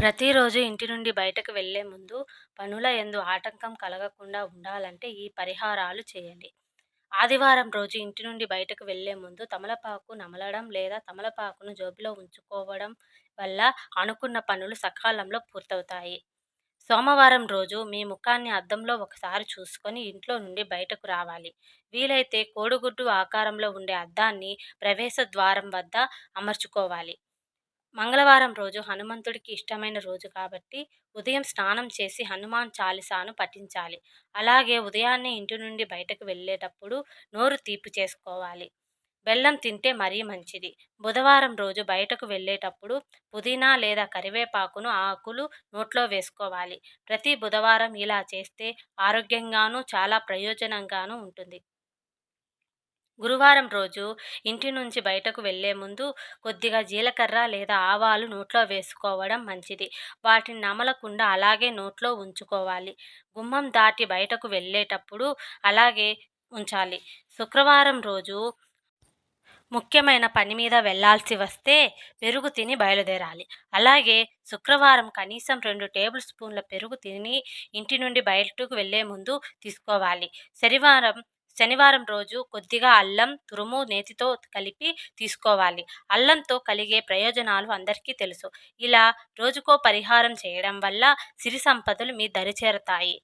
ప్రతిరోజు ఇంటి నుండి బయటకు వెళ్ళే ముందు పనుల ఎందు ఆటంకం కలగకుండా ఉండాలంటే ఈ పరిహారాలు చేయండి. ఆదివారం రోజు ఇంటి నుండి బయటకు వెళ్ళే ముందు తమలపాకు నమలడం లేదా తమలపాకును జోబిలో ఉంచుకోవడం వల్ల అనుకున్న పనులు సకాలంలో పూర్తవుతాయి. సోమవారం రోజు మీ ముఖాన్ని అద్దంలో ఒకసారి చూసుకొని ఇంట్లో నుండి బయటకు రావాలి. వీలైతే కోడిగుడ్డు ఆకారంలో ఉండే అద్దాన్ని ప్రవేశ ద్వారం వద్ద అమర్చుకోవాలి. మంగళవారం రోజు హనుమంతుడికి ఇష్టమైన రోజు కాబట్టి ఉదయం స్నానం చేసి హనుమాన్ చాలీసాను పఠించాలి. అలాగే ఉదయాన్నే ఇంటి నుండి బయటకు వెళ్ళేటప్పుడు నోరు తీపి చేసుకోవాలి. బెల్లం తింటే మరీ మంచిది. బుధవారం రోజు బయటకు వెళ్ళేటప్పుడు పుదీనా లేదా కరివేపాకును ఆకులు నోట్లో వేసుకోవాలి. ప్రతి బుధవారం ఇలా చేస్తే ఆరోగ్యంగానూ చాలా ప్రయోజనంగానూ ఉంటుంది. గురువారం రోజు ఇంటి నుంచి బయటకు వెళ్ళే ముందు కొద్దిగా జీలకర్ర లేదా ఆవాలు నోట్లో వేసుకోవడం మంచిది. వాటిని నమలకుండా అలాగే నోట్లో ఉంచుకోవాలి. గుమ్మం దాటి బయటకు వెళ్ళేటప్పుడు అలాగే ఉంచాలి. శుక్రవారం రోజు ముఖ్యమైన పని మీద వెళ్ళాల్సి వస్తే పెరుగు తిని బయలుదేరాలి. అలాగే శుక్రవారం కనీసం రెండు టేబుల్ స్పూన్ల పెరుగు తిని ఇంటి నుండి బయటకు వెళ్ళే ముందు తీసుకోవాలి. శనివారం శనివారం రోజు కొద్దిగా అల్లం తురుము నేతితో కలిపి తీసుకోవాలి. అల్లంతో కలిగే ప్రయోజనాలు అందరికీ తెలుసు. ఇలా రోజుకో పరిహారం చేయడం వల్ల సిరి సంపదలు మీ దరి చేరతాయి.